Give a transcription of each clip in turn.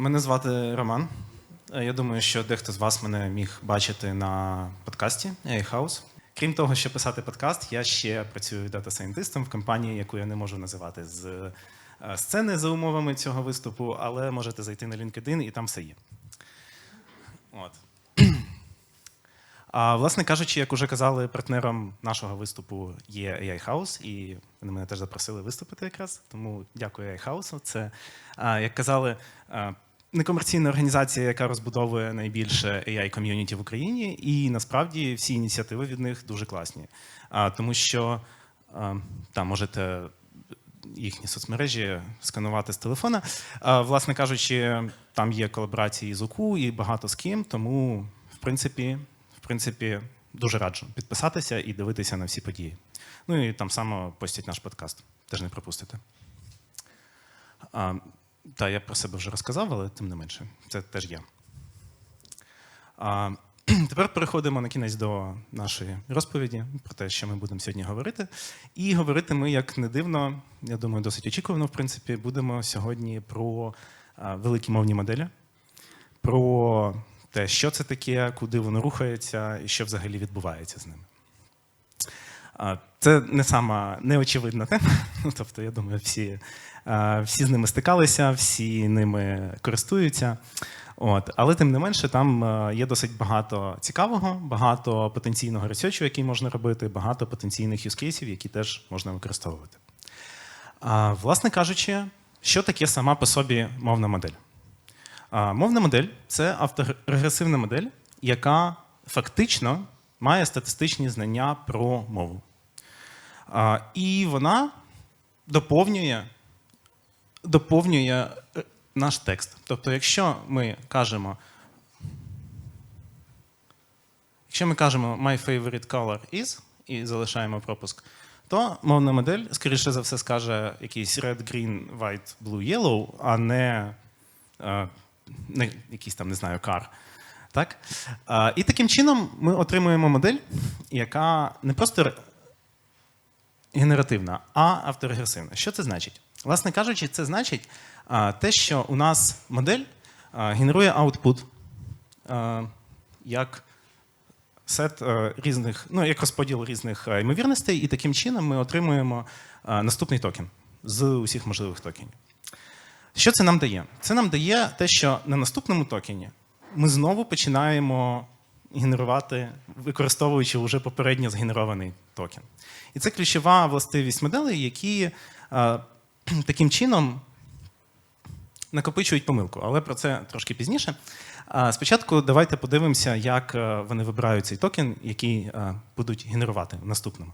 Мене звати Роман. Е, Я думаю, що дехто з вас мене міг бачити на подкасті AI House. Крім того, що писати подкаст, я ще працюю дата-сайентистом в компанії, яку я не можу називати з е, сцени за умовами цього виступу, але можете зайти на LinkedIn і там все є. От. А, власне кажучи, як уже казали, партнером нашого виступу є AI House, і вони мене теж запросили виступити якраз. Тому дякую AI House. Це, як казали, некомерційна організація, яка розбудовує найбільше AI ком'юніті в Україні, і насправді всі ініціативи від них дуже класні. А, тому що там можете їхні соцмережі сканувати з телефона. А, власне кажучи, там є колаборації з УКУ і багато з ким, тому в принципі, в принципі, дуже раджу підписатися і дивитися на всі події. Ну і там само постять наш подкаст. Теж не пропустите. Та, я про себе вже розказав, але тим не менше, це теж я. А, тепер переходимо на кінець до нашої розповіді про те, що ми будемо сьогодні говорити. І говорити ми, як не дивно, я думаю, досить очікувано, в принципі, будемо сьогодні про великі мовні моделі, про те, що це таке, куди воно рухається і що взагалі відбувається з ними. Це не сама неочевидна тема. Ну, Тобто, я думаю, всі, всі з ними стикалися, всі ними користуються. От. Але тим не менше, там є досить багато цікавого, багато потенційного ресерчу, який можна робити, багато потенційних юзкейсів, які теж можна використовувати. Власне кажучи, що таке сама по собі мовна модель? Мовна модель це авторегресивна модель, яка фактично має статистичні знання про мову. І вона доповнює, доповнює е, наш текст. Тобто, якщо ми кажемо, якщо ми кажемо My favorite color is і залишаємо пропуск, то мовна модель, скоріше за все, скаже якийсь red, green, white, blue, yellow, а не, е, не якийсь там, не знаю, car. Так? А, І таким чином ми отримуємо модель, яка не просто генеративна, а авторегресивна. Що це значить? Власне кажучи, це значить те, що у нас модель генерує а, як сет е, різних, ну, як розподіл різних е, ймовірностей, і таким чином ми отримуємо наступний токен з усіх можливих токенів. Що це нам дає? Це нам дає те, що на наступному токені ми знову починаємо генерувати, використовуючи вже попередньо згенерований токен. І це ключова властивість моделей, які е, таким чином накопичують помилку, але про це трошки пізніше. Спочатку давайте подивимося, як е, вони вибирають цей токен, який е, будуть генерувати в наступному.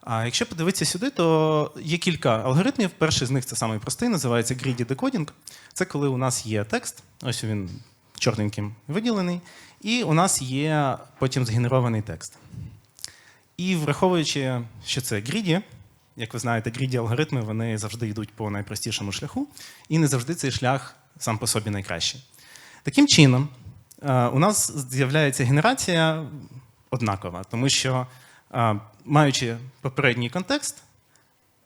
А якщо подивитися сюди, то є кілька алгоритмів. Перший з них це самий простий, називається greedy decoding. Це коли у нас є текст, ось він чорненьким виділений, і у нас є потім згенерований текст. І враховуючи, що це greedy, як ви знаєте, greedy алгоритми вони завжди йдуть по найпростішому шляху, і не завжди цей шлях сам по собі найкращий. Таким чином, е, у нас з'являється генерація однакова, тому що, е, маючи попередній контекст,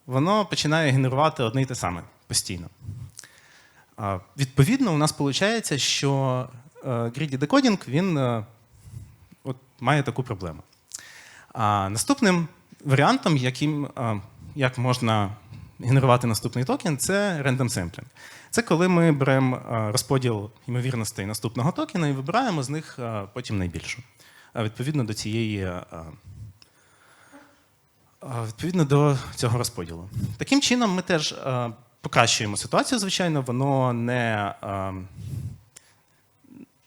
воно починає генерувати одне й те саме постійно. Відповідно, у нас виходить, що е, greedy decoding він е, от, має таку проблему. А наступним варіантом, яким, е, як можна генерувати наступний токен, це random sampling. Це коли ми беремо е, розподіл ймовірностей наступного токена і вибираємо з них е, потім найбільшу. Відповідно до цієї. е, Відповідно до цього розподілу. Таким чином, ми теж покращуємо ситуацію, звичайно, воно не,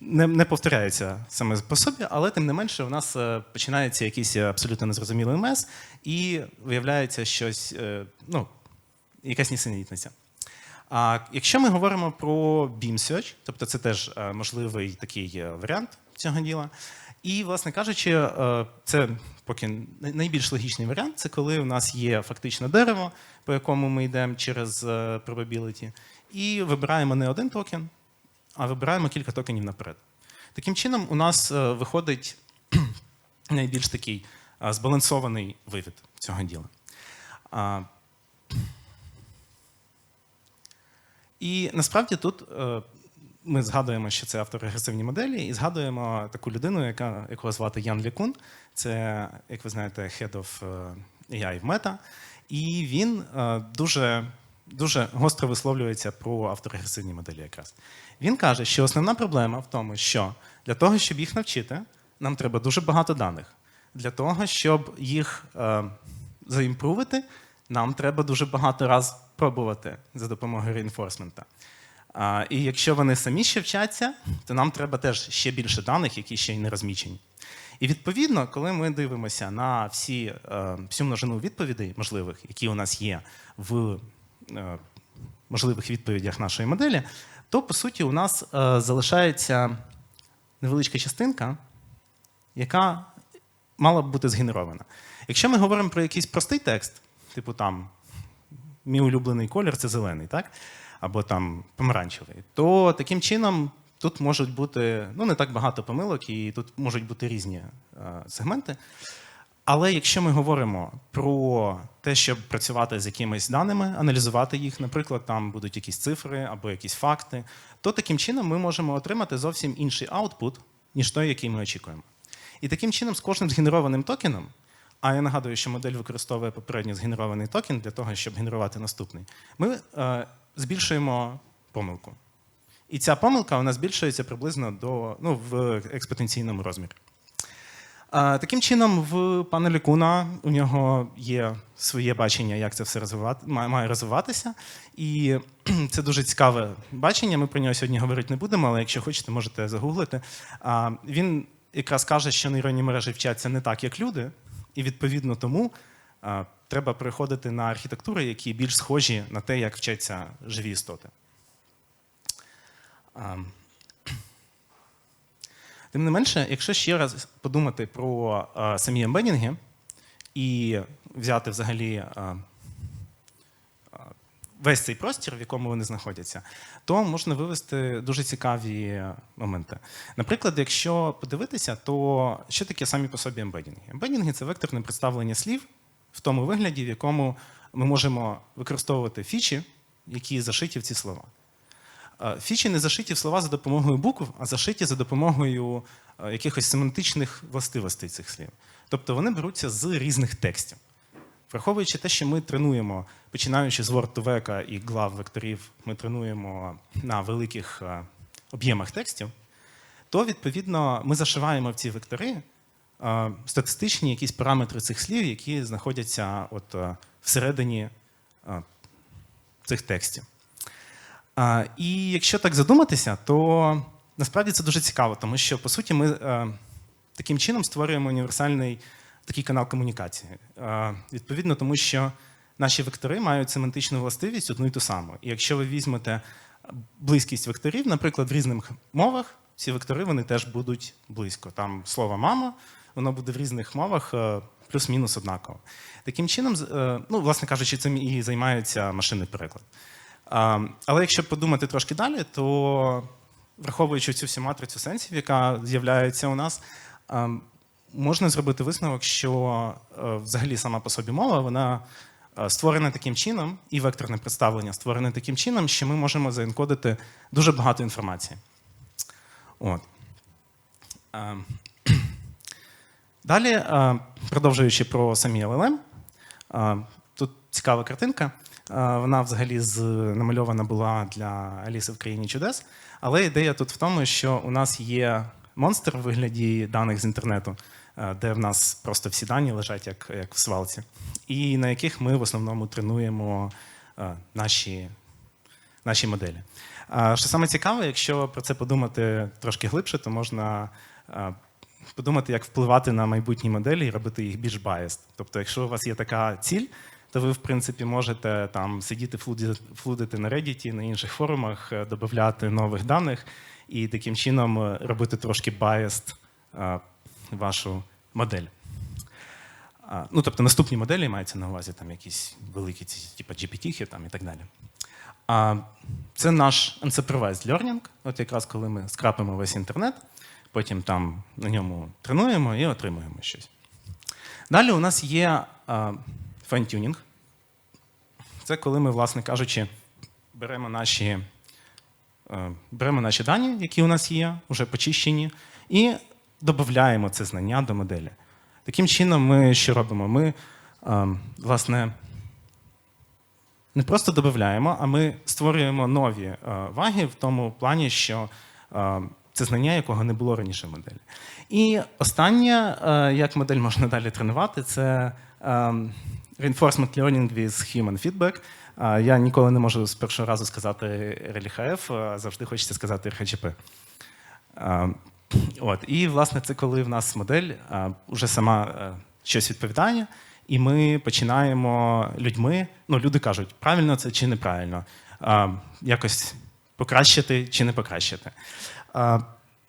не, не повторяється саме по собі, але тим не менше, у нас е, починається якийсь абсолютно незрозумілий мес, і виявляється щось, е, ну, якась нісенітниця. А якщо ми говоримо про Beam Search, тобто це теж е, можливий такий е, варіант цього діла. І, власне кажучи, е, це поки найбільш логічний варіант, це коли у нас є фактично дерево, по якому ми йдемо через е, probability, і вибираємо не один токен, а вибираємо кілька токенів наперед. Таким чином, у нас е, виходить найбільш такий е, збалансований вивід цього діла. І насправді тут е, ми згадуємо, що це авторегресивні моделі, і згадуємо таку людину, яка, якого звати Ян Лікун. Це, як ви знаєте, Head of AI в Meta. І він дуже, дуже гостро висловлюється про авторегресивні моделі якраз. Він каже, що основна проблема в тому, що для того, щоб їх навчити, нам треба дуже багато даних. Для того, щоб їх е, заімпрувити, нам треба дуже багато раз пробувати за допомогою реінфорсмента. А, і якщо вони самі ще вчаться, то нам треба теж ще більше даних, які ще й не розмічені. І відповідно, коли ми дивимося на всі, е, всю множину відповідей можливих, які у нас є в е, можливих відповідях нашої моделі, то по суті у нас е, залишається невеличка частинка, яка мала б бути згенерована. Якщо ми говоримо про якийсь простий текст, типу там мій улюблений колір це зелений, так? Або там помаранчевий, то таким чином тут можуть бути ну, не так багато помилок, і тут можуть бути різні е, сегменти. Але якщо ми говоримо про те, щоб працювати з якимись даними, аналізувати їх, наприклад, там будуть якісь цифри або якісь факти, то таким чином ми можемо отримати зовсім інший аутпут, ніж той, який ми очікуємо. І таким чином, з кожним згенерованим токеном, а я нагадую, що модель використовує попередньо згенерований токен для того, щоб генерувати наступний, ми е, збільшуємо помилку. І ця помилка вона збільшується приблизно до, ну, в експотенційному розмірі. Таким чином, в пана Лікуна у нього є своє бачення, як це все розвивати, має розвиватися. І це дуже цікаве бачення. Ми про нього сьогодні говорити не будемо, але якщо хочете, можете загуглити. Він якраз каже, що нейронні мережі вчаться не так, як люди, і відповідно тому треба переходити на архітектури, які більш схожі на те, як вчаться живі істоти. Тим не менше, якщо ще раз подумати про а, самі ембедінги і взяти взагалі а, а, весь цей простір, в якому вони знаходяться, то можна вивести дуже цікаві моменти. Наприклад, якщо подивитися, то що таке самі по собі ембедінги? Ембедінги це векторне представлення слів в тому вигляді, в якому ми можемо використовувати фічі, які зашиті в ці слова. Е, Фічі не зашиті в слова за допомогою букв, а зашиті за допомогою е, якихось семантичних властивостей цих слів. Тобто вони беруться з різних текстів. Враховуючи те, що ми тренуємо, починаючи з word і глав векторів, ми тренуємо на великих е, об'ємах текстів, то відповідно ми зашиваємо в ці вектори статистичні якісь параметри цих слів, які знаходяться от всередині цих текстів. І якщо так задуматися, то насправді це дуже цікаво, тому що по суті ми а, таким чином створюємо універсальний такий канал комунікації. А, Відповідно, тому що наші вектори мають семантичну властивість одну і ту саму. І якщо ви візьмете близькість векторів, наприклад, в різних мовах, ці вектори вони теж будуть близько. Там слово мама, воно буде в різних мовах плюс-мінус однаково. Таким чином, ну, власне кажучи, цим і займається машинний переклад. Але якщо подумати трошки далі, то враховуючи цю всю матрицю сенсів, яка з'являється у нас, можна зробити висновок, що е, взагалі сама по собі мова вона е, створена таким чином, і векторне представлення створене таким чином, що ми можемо заенкодити дуже багато інформації. От. Далі, е, продовжуючи про самі LLM, тут цікава картинка. Вона взагалі з намальована була для Аліси в країні чудес. Але ідея тут в тому, що у нас є монстр в вигляді даних з інтернету, де в нас просто всі дані лежать як як в свалці, і на яких ми в основному тренуємо наші наші моделі. Що саме цікаве, якщо про це подумати трошки глибше, то можна подумати, як впливати на майбутні моделі і робити їх більш biased. Тобто, якщо у вас є така ціль, то ви, в принципі, можете там сидіти, флудити на Reddit, на інших форумах, е, додати нових даних і таким чином е, робити трошки biased е, вашу модель. Ну, тобто наступні моделі мається на увазі там якісь великі, типу GPT і так далі. А Це наш unsupervised learning, от якраз коли ми скрапимо весь інтернет, потім там на ньому тренуємо і отримуємо щось. Далі у нас є файн-тюнінг. Це коли ми, власне кажучи, беремо наші е, беремо наші дані, які у нас є, вже почищені, і додаємо це знання до моделі. Таким чином, ми що робимо? Ми, е, власне, не просто додаємо, а ми створюємо нові е, ваги в тому плані, що це знання, якого не було раніше в моделі. І останнє, як модель можна далі тренувати, це reinforcement learning with human feedback. Я ніколи не можу з першого разу сказати RLHF, завжди хочеться сказати RHP. От. І, власне, це коли в нас модель вже сама е, щось відповідає, і ми починаємо людьми, ну, люди кажуть, правильно це чи неправильно, якось покращити чи не покращити.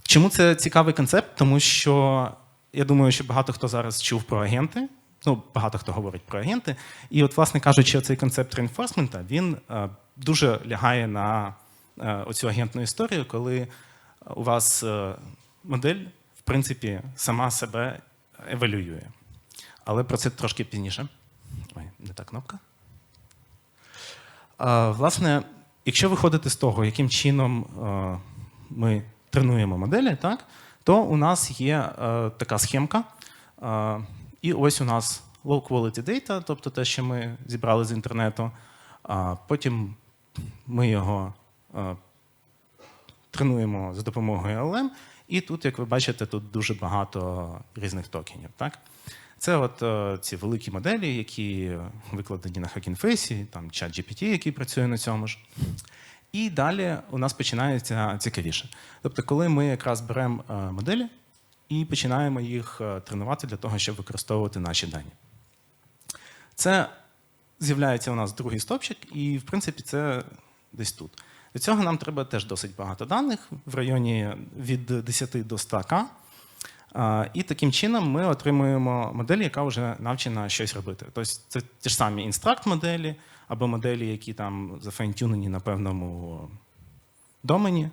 Чому це цікавий концепт? Тому що я думаю, що багато хто зараз чув про агенти. Ну, багато хто говорить про агенти. І, от, власне кажучи, цей концепт реінфорсмента він е, дуже лягає на е, оцю агентну історію, коли у вас е, модель, в принципі, сама себе евалюює. Але про це трошки пізніше. Ой, не та кнопка. Е, Власне, якщо виходити з того, яким чином е, ми тренуємо моделі, так, то у нас є е, така схемка. І ось у нас low quality data, тобто те, що ми зібрали з інтернету. Потім ми його тренуємо за допомогою LLM, і тут, як ви бачите, тут дуже багато різних токенів. Так? Це от е, ці великі моделі, які викладені на Hugging там чат GPT, який працює на цьому ж. І далі у нас починається цікавіше. Тобто, коли ми якраз беремо е, моделі і починаємо їх е, тренувати для того, щоб використовувати наші дані. Це з'являється у нас другий стопчик, і в принципі це десь тут. Для цього нам треба теж досить багато даних в районі від 10 до 100 к. І таким чином ми отримуємо модель, яка вже навчена щось робити. Тобто це ті ж самі інстракт-моделі або моделі, які там зафайнтюнені на певному домені.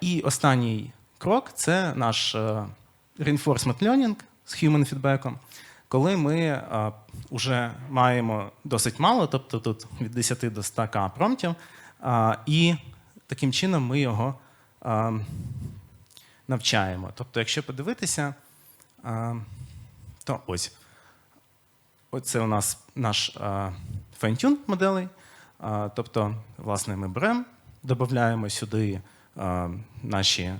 І останній крок це наш е, reinforcement learning з human feedback, коли ми вже маємо досить мало, тобто тут від 10 до 100 к промптів, і таким чином ми його навчаємо. Тобто, якщо подивитися, то ось. Оце у нас наш фейнтюн моделей. Тобто, власне, ми беремо, додаємо сюди наші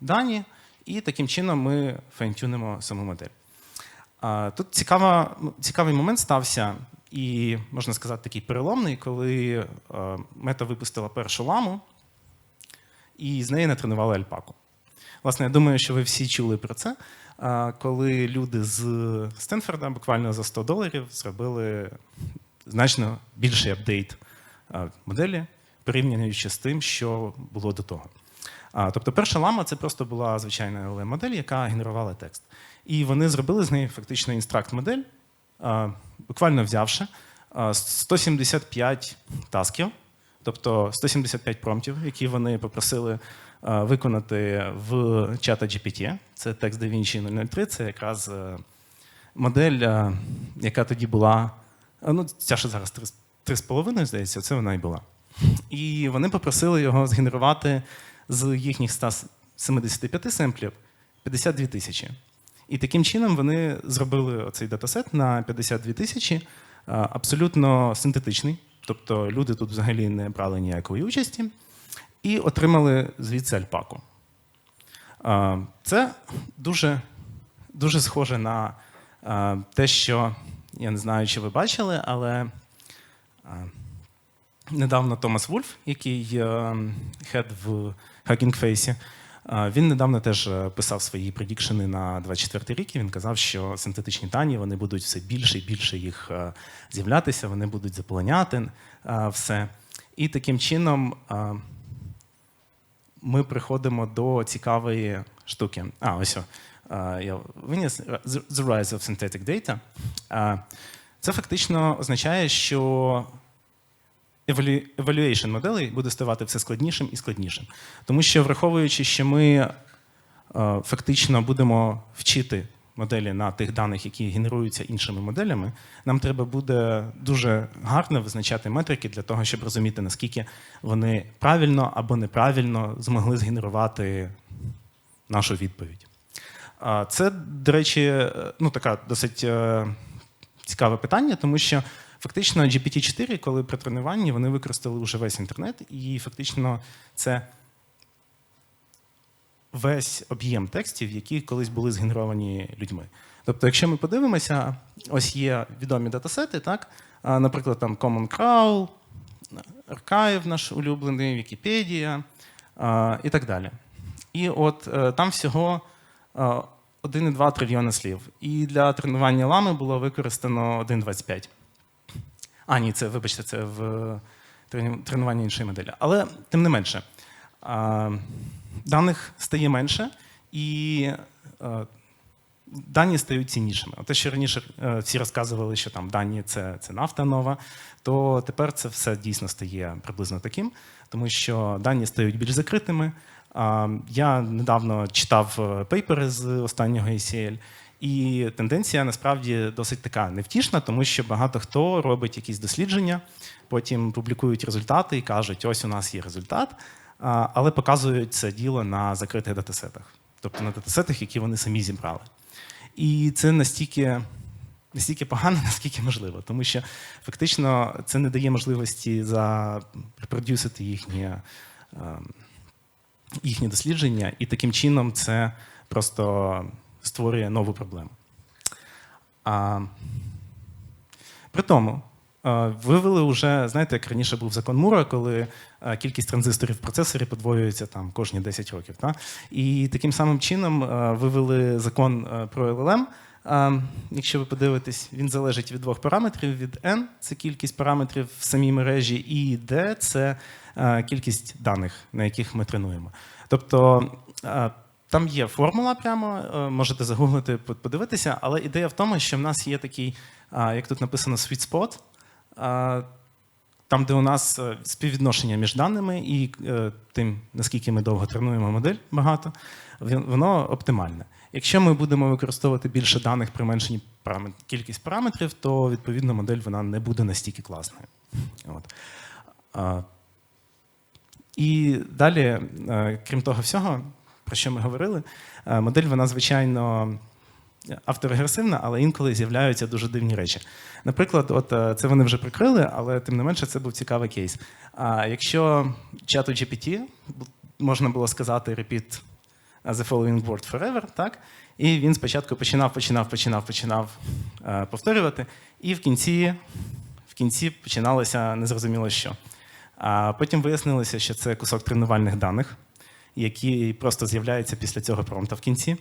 дані, і таким чином ми фейнтюнимо саму модель. Тут цікава, цікавий момент стався, і можна сказати, такий переломний, коли мета випустила першу ламу, і з неї натренували альпаку. Власне, я думаю, що ви всі чули про це, коли люди з Стенфорда буквально за 100 доларів зробили значно більший апдейт моделі, порівнюючи з тим, що було до того. Тобто, перша лама це просто була звичайна LLM модель, яка генерувала текст. І вони зробили з неї фактично інстракт-модель, буквально взявши 175 тасків, тобто 175 промптів, які вони попросили виконати в чата GPT. Це текст DaVinci 003, це якраз е, модель, яка тоді була. Ну, ця що зараз 3,5, здається, це вона і була. І вони попросили його згенерувати з їхніх 175 семплів 52 тисячі. І таким чином вони зробили оцей датасет на 52 тисячі, абсолютно синтетичний. Тобто люди тут взагалі не брали ніякої участі, і отримали звідси альпаку. Це дуже, дуже схоже на те, що я не знаю, чи ви бачили, але недавно Томас Вульф, який хед в Hugging Face, він недавно теж е, писав свої предікшени на 24 рік. і Він казав, що синтетичні дані вони будуть все більше і більше їх е, з'являтися, вони будуть заполоняти е, все. І таким чином ми приходимо до цікавої штуки. А, ось я виніс The Rise of Synthetic Data. Це фактично означає, що evaluation моделей буде ставати все складнішим і складнішим. Тому що, враховуючи, що ми фактично будемо вчити моделі на тих даних, які генеруються іншими моделями, нам треба буде дуже гарно визначати метрики для того, щоб розуміти, наскільки вони правильно або неправильно змогли згенерувати нашу відповідь. Це, до речі, е, ну така досить е, цікаве питання, тому що фактично GPT-4, коли при тренуванні вони використали вже весь інтернет, і фактично це весь об'єм текстів, які колись були згенеровані людьми. Тобто, якщо ми подивимося, ось є відомі датасети, так? Наприклад, там Common Crawl, Archive наш улюблений, Вікіпедія і так далі. І от е, там всього е, 1,2 трильйона слів. І для тренування лами було використано 1,25. А, ні, це, вибачте, це в тренуванні іншої моделі. Але тим не менше, даних стає менше, і дані стають ціннішими. Те, що раніше е, всі розказували, що там дані це, це нафта нова, то тепер це все дійсно стає приблизно таким, тому що дані стають більш закритими. Я недавно читав е, пейпери з останнього ACL, і тенденція насправді досить така невтішна, тому що багато хто робить якісь дослідження, потім публікують результати і кажуть: ось у нас є результат, але показують це діло на закритих датасетах, тобто на датасетах, які вони самі зібрали. І це настільки, настільки погано, наскільки можливо, тому що фактично це не дає можливості запродюсити їхні, е, їхні дослідження, і таким чином це просто створює нову проблему. А, при тому, вивели вже, знаєте, як раніше був закон Мура, коли кількість транзисторів в процесорі подвоюється там кожні 10 років. Та? І таким самим чином вивели закон про LLM. Якщо ви подивитесь, він залежить від двох параметрів: від N це кількість параметрів в самій мережі, і D це кількість даних, на яких ми тренуємо. Тобто там є формула прямо, е, можете загуглити, по- подивитися, але ідея в тому, що в нас є такий, як тут написано, sweet spot, там, де у нас е, співвідношення між даними і е, тим, наскільки ми довго тренуємо модель багато, воно оптимальне. Якщо ми будемо використовувати більше даних при меншенні кількість параметрів, то відповідно модель вона не буде настільки класною. От. І далі, крім того всього, про що ми говорили, е, модель вона звичайно авторегресивна, але інколи з'являються дуже дивні речі. Наприклад, от е, це вони вже прикрили, але тим не менше це був цікавий кейс. А якщо чату GPT можна було сказати repeat the following word forever, так? І він спочатку починав, починав, починав, починав е, повторювати, і в кінці, в кінці починалося незрозуміло що. А потім вияснилося, що це кусок тренувальних даних, які просто з'являються після цього промпта в кінці.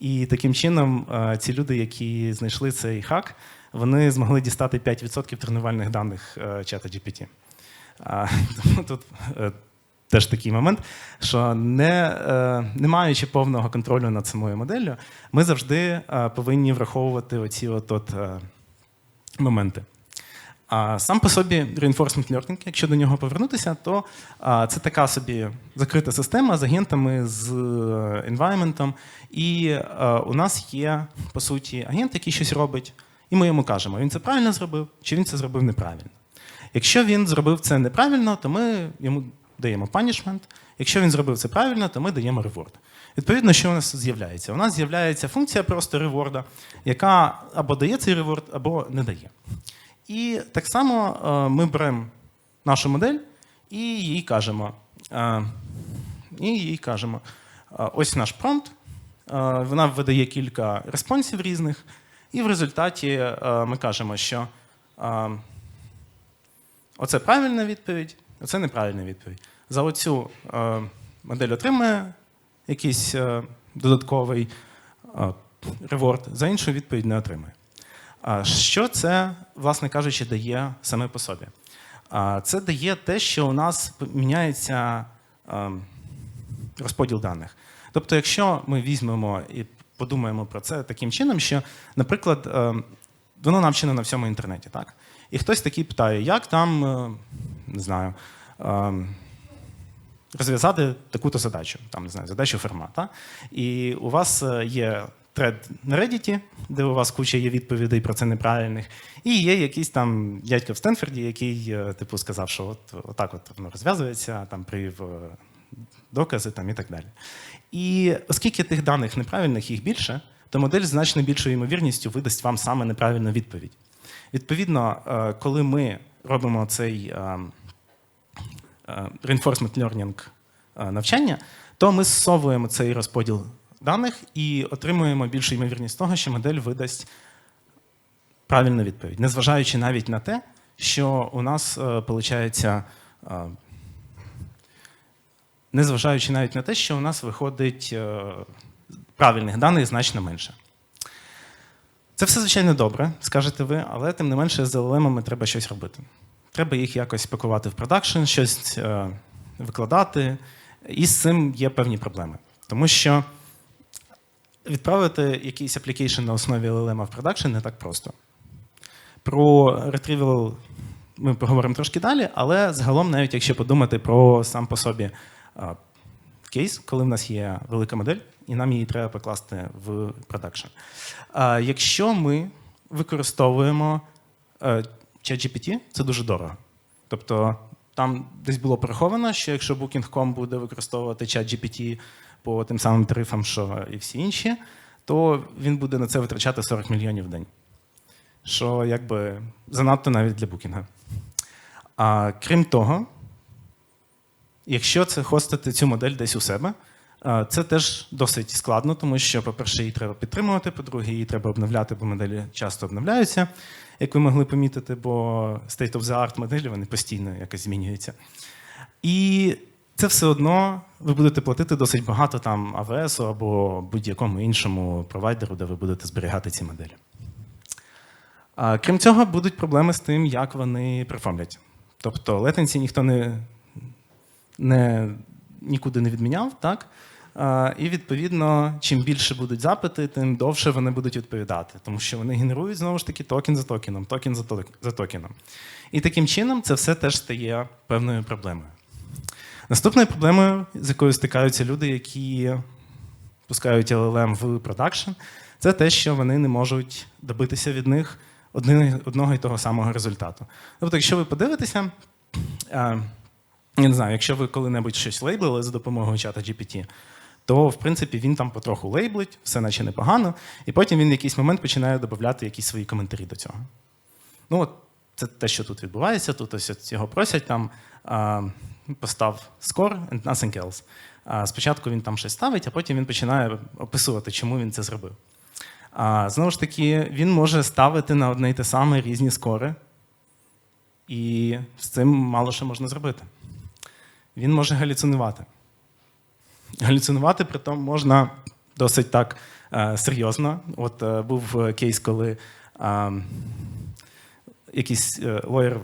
І таким чином е, ці люди, які знайшли цей хак, вони змогли дістати 5% тренувальних даних е, чата GPT. Тому тут е, теж такий момент, що не, не маючи повного контролю над самою моделлю, ми завжди повинні враховувати оці от, моменти. Сам по собі reinforcement learning, якщо до нього повернутися, то це така собі закрита система з агентами, з е, environment. І е, у нас є, по суті, агент, який щось робить, і ми йому кажемо, він це правильно зробив, чи він це зробив неправильно. Якщо він зробив це неправильно, то ми йому даємо punishment. Якщо він зробив це правильно, то ми даємо reward. Відповідно, що у нас з'являється? У нас з'являється функція просто реворда, яка або дає цей реворд, або не дає. І так само е, ми беремо нашу модель і їй кажемо, е, і їй кажемо, е, ось наш промпт, вона видає кілька респонсів різних, і в результаті ми кажемо, що оце правильна відповідь, оце неправильна відповідь. За оцю модель отримує якийсь додатковий реворд, за іншу відповідь не отримує. Що це, власне кажучи, дає саме по собі? Це дає те, що у нас міняється ем, розподіл даних. Тобто, якщо ми візьмемо і подумаємо про це таким чином, що, наприклад, ем, воно навчено на всьому інтернеті, так? І хтось такий питає, як там, е, не знаю, ем, розв'язати таку-то задачу, там, не знаю, задачу ферма. Так? І у вас е, є тред на Reddit, де у вас куча є відповідей про це неправильних, і є якийсь там дядько в Стенфорді, який е, типу сказав, що от отак от воно розв'язується, там привів е, докази там, і так далі. І оскільки тих даних неправильних їх більше, то модель значно більшою ймовірністю видасть вам саме неправильну відповідь. Відповідно, е, коли ми робимо цей reinforcement learning навчання, то ми зсовуємо цей розподіл даних і отримуємо більшу ймовірність того, що модель видасть правильну відповідь, незважаючи навіть на те, що у нас виходить, незважаючи навіть на те, що у нас виходить е, правильних даних значно менше. Це все, звичайно, добре, скажете ви, але тим не менше з LLM треба щось робити. Треба їх якось пакувати в продакшн, щось е, викладати, і з цим є певні проблеми. Тому що відправити якийсь application на основі LLM в продакшн не так просто. Про retrieval ми поговоримо трошки далі, але загалом, навіть якщо подумати про сам по собі е, кейс, коли в нас є велика модель, і нам її треба покласти в продакшн. Е, Якщо ми використовуємо е, ChatGPT, це дуже дорого. Тобто там десь було пораховано, що якщо Booking.com буде використовувати ChatGPT по тим самим тарифам, що і всі інші, то він буде на це витрачати 40 мільйонів в день. Що якби занадто навіть для букінга. А крім того, якщо це хостити цю модель десь у себе, це теж досить складно, тому що, по-перше, її треба підтримувати, по-друге, її треба обновляти, бо моделі часто обновляються, як ви могли помітити, бо state of the art моделі вони постійно якось змінюються. І це все одно ви будете платити досить багато там АВС або будь-якому іншому провайдеру, де ви будете зберігати ці моделі. А, Крім цього, будуть проблеми з тим, як вони перформлять. Тобто летенці ніхто не, не, нікуди не відміняв, так? А, І відповідно, чим більше будуть запити, тим довше вони будуть відповідати, тому що вони генерують знову ж таки токен за токеном, токен за токеном. І таким чином це все теж стає певною проблемою. Наступною проблемою, з якою стикаються люди, які пускають LLM в продакшн, це те, що вони не можуть добитися від них одного і того самого результату. Тобто, якщо ви подивитеся, е, я не знаю, якщо ви коли-небудь щось лейблили за допомогою чата GPT, то в принципі він там потроху лейблить, все наче непогано, і потім він в якийсь момент починає додати якісь свої коментарі до цього. Ну, от це те, що тут відбувається. Тут ось його просять там постав score and nothing else. Спочатку він там щось ставить, а потім він починає описувати, чому він це зробив. Знову ж таки, він може ставити на одне й те саме різні скори, і з цим мало що можна зробити. Він може галюцинувати. Галюцинувати при тому можна досить так е, серйозно. От е, був кейс, коли. е, якийсь е, лоєр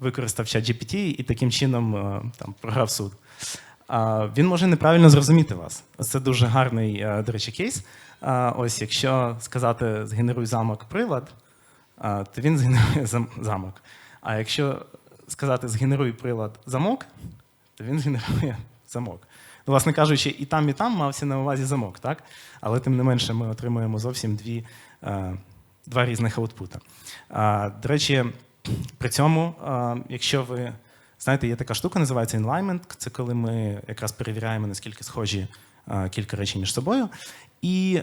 використав чат GPT і таким чином е, там, програв суд. Він може неправильно зрозуміти вас. Це дуже гарний, е, до речі, кейс. Ось, якщо сказати згенеруй замок прилад, то він згенерує замок. А якщо сказати згенеруй прилад замок, то він згенерує замок. Ну, власне кажучи, і там, і там мався на увазі замок, так? Але тим не менше ми отримуємо зовсім дві, е, два різних аутпута. До речі, при цьому, якщо ви знаєте, є така штука, називається alignment, це коли ми якраз перевіряємо, наскільки схожі кілька речей між собою. І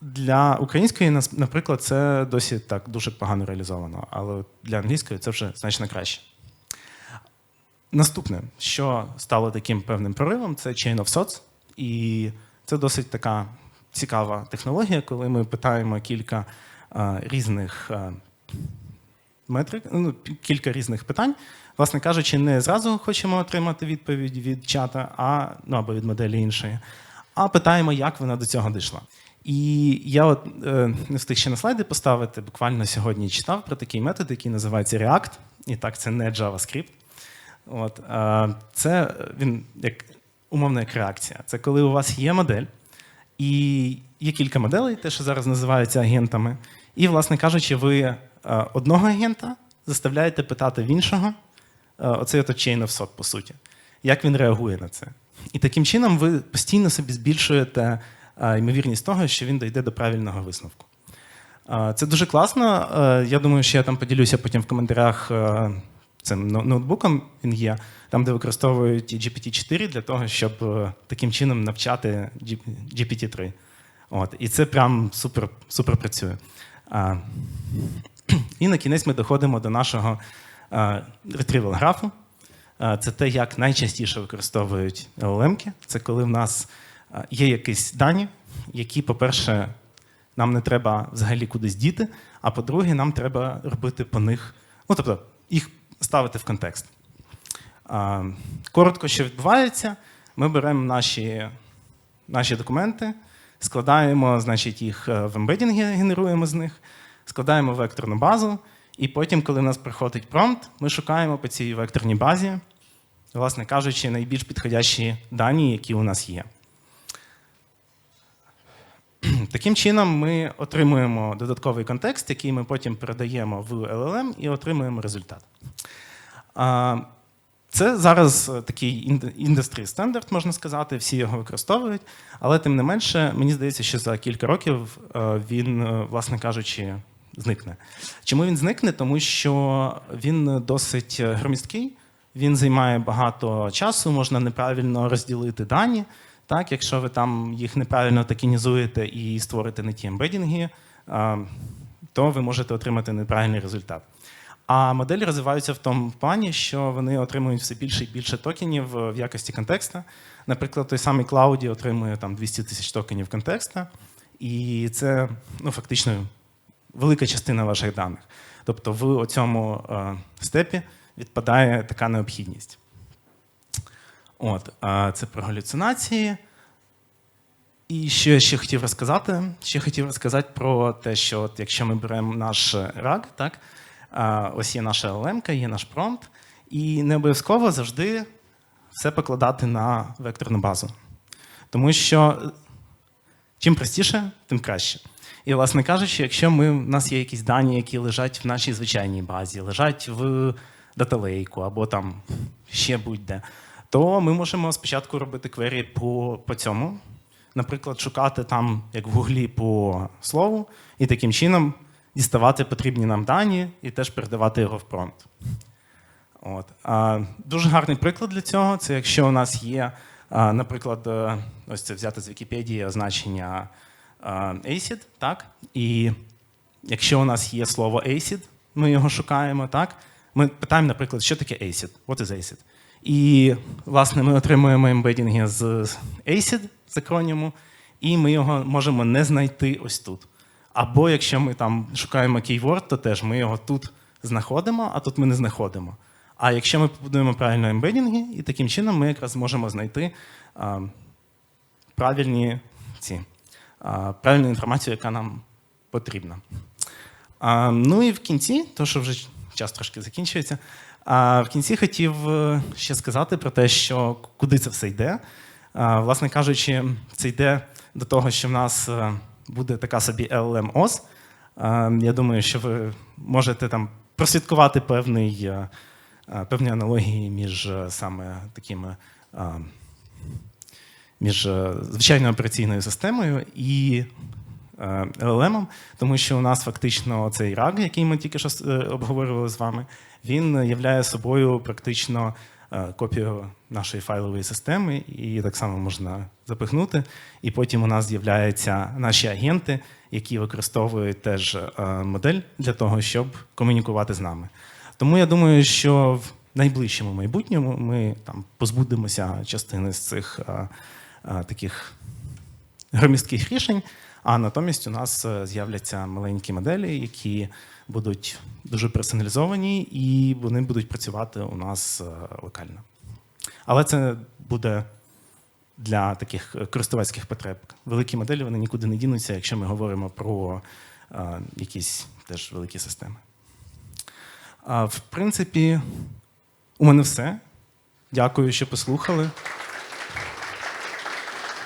для української, наприклад, це досі так дуже погано реалізовано, але для англійської це вже значно краще. Наступне, що стало таким певним проривом, це Chain of Thoughts. І це досить така цікава технологія, коли ми питаємо кілька різних метрик, ну, кілька різних питань. Власне кажучи, не зразу хочемо отримати відповідь від чата, а, ну, або від моделі іншої, а питаємо, як вона до цього дійшла. І я от е, не встиг ще на слайди поставити. Буквально сьогодні читав про такий метод, який називається React. І так, це не JavaScript. От, е, це він як умовна як реакція. Це коли у вас є модель, і є кілька моделей, те, що зараз називаються агентами. І, власне кажучи, ви одного агента заставляєте питати в іншого е, оцей от chain of thought, по суті, як він реагує на це. І таким чином ви постійно собі збільшуєте е, ймовірність того, що він дійде до правильного висновку. Е, Це дуже класно. Е, Я думаю, що я там поділюся потім в коментарях е, цим ноутбуком. Він є там, де використовують GPT-4 для того, щоб е, таким чином навчати GPT-3. От, і це прям супер, супер працює. І на кінець ми доходимо до нашого retrieval графу. Це те, як найчастіше використовують LLM-ки. Це коли в нас є якісь дані, які, по-перше, нам не треба взагалі кудись діти, а по-друге, нам треба робити по них, ну тобто їх ставити в контекст. Коротко, що відбувається, ми беремо наші, наші документи, складаємо, значить, їх е, в ембедінги, генеруємо з них, складаємо векторну базу, і потім, коли в нас приходить промпт, ми шукаємо по цій векторній базі, власне кажучи, найбільш підходящі дані, які у нас є. Таким чином, ми отримуємо додатковий контекст, який ми потім передаємо в LLM і отримуємо результат. Це зараз такий індустрій стандарт, можна сказати, всі його використовують, але тим не менше, мені здається, що за кілька років е, він, е, власне кажучи, зникне. Чому він зникне? Тому що він досить громісткий, він займає багато часу, можна неправильно розділити дані. Так, якщо ви там їх неправильно токенізуєте і створите не ті ембедінги, то ви можете отримати неправильний результат. А моделі розвиваються в тому плані, що вони отримують все більше і більше токенів в якості контекста. Наприклад, той самий Cloud отримує там 200 тисяч токенів контекста, і це ну, фактично велика частина ваших даних. Тобто в цьому степі відпадає така необхідність. От, це про галюцинації. І що я ще хотів розказати? Ще хотів розказати про те, що от якщо ми беремо наш RAG, так, ось є наша LM, є наш промпт, і не обов'язково завжди все покладати на векторну базу. Тому що чим простіше, тим краще. І, власне кажучи, якщо ми, у нас є якісь дані, які лежать в нашій звичайній базі, лежать в даталейку або там ще будь-де, то ми можемо спочатку робити квері по, по цьому. Наприклад, шукати там, як в гуглі, по слову, і таким чином діставати потрібні нам дані і теж передавати його в промпт. От. А, Дуже гарний приклад для цього це якщо у нас є, а, наприклад, е, ось це взяти з Вікіпедії означення ACID, так? І якщо у нас є слово ACID, ми його шукаємо, так? Ми питаємо, наприклад, що таке ACID? What is ACID? І, власне, ми отримуємо ембедінги з ACID, з акроніму, і ми його можемо не знайти ось тут. Або якщо ми там шукаємо keyword, то теж ми його тут знаходимо, а тут ми не знаходимо. А якщо ми побудуємо правильно ембедінги, і таким чином ми якраз зможемо знайти а, правильні ці, правильну інформацію, яка нам потрібна. Ну і в кінці, то що вже час трошки закінчується. В кінці хотів е, ще сказати про те, що куди це все йде. Власне кажучи, це йде до того, що в нас е, буде така собі LLM OS. Я думаю, що ви можете там прослідкувати певний, е, певні аналогії між саме такими між е, звичайною операційною системою і е, LLM, тому що у нас фактично цей RAG, який ми тільки що е, обговорювали з вами, він являє собою практично е, копію нашої файлової системи, і так само можна запихнути. І потім у нас з'являються наші агенти, які використовують теж е, модель для того, щоб комунікувати з нами. Тому я думаю, що в найближчому майбутньому ми там позбудемося частини з цих е, е, таких громістких рішень. А натомість у нас е, з'являться маленькі моделі, які будуть дуже персоналізовані, і вони будуть працювати у нас е, локально. Але це буде для таких е, користувацьких потреб. Великі моделі вони нікуди не дінуться, якщо ми говоримо про е, якісь теж великі системи. В принципі, у мене все. Дякую, що послухали.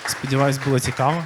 Сподіваюсь, було цікаво.